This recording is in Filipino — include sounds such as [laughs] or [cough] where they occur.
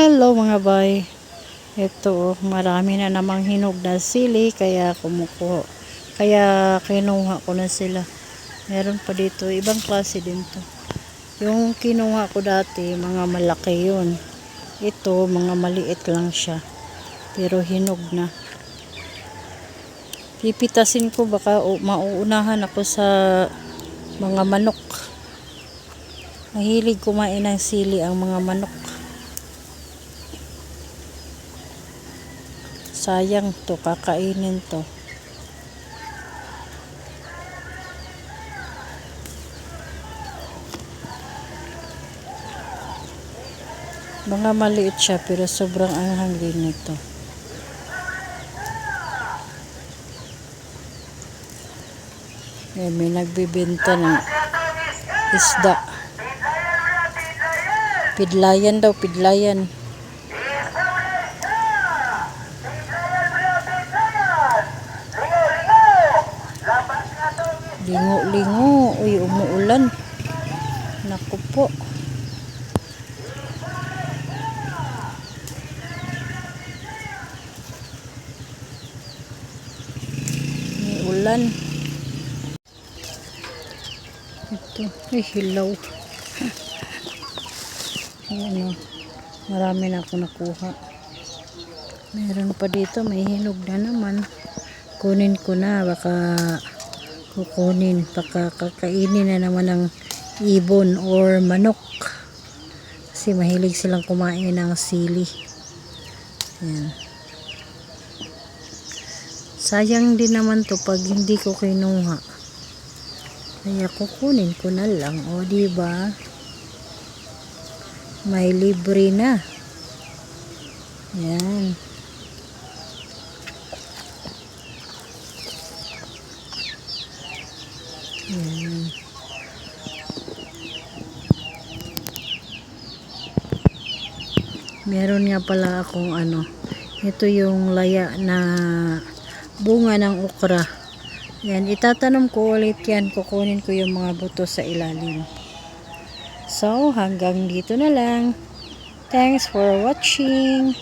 Hello mga bay. Ito, marami na namang hinog na sili kaya kumuko. Kaya kinuha ko na sila. Meron pa dito, ibang klase din to. Yung kinuha ko dati, mga malaki yun. Ito, mga maliit lang siya. Pero hinog na. Pipitasin ko baka mauunahan ako sa mga manok. Mahilig kumain ng sili ang mga manok. Sayang to, kakainin to. Mga maliit siya pero sobrang anghang din nito. Eh, may nagbibenta ng isda. Pidlayan daw, pidlayan. Lingo-lingo. Uy, umuulan. Naku po. May ulan. Ito. Ay, hilaw. [laughs] Ayan o. Marami na ako nakuha. Meron pa dito. May hinog na naman. Kunin ko na. Baka kukunin. Baka kakainin na naman ng ibon or manok. Kasi mahilig silang kumain ng sili. Ayan. Sayang din naman to pag hindi ko kinuha. Kaya kukunin ko na lang. O, di ba? May libre na. Yan. Meron nga pala akong ano. Ito yung laya na bunga ng okra. Yan, itatanom ko ulit yan. Kukunin ko yung mga buto sa ilalim. So, hanggang dito na lang. Thanks for watching.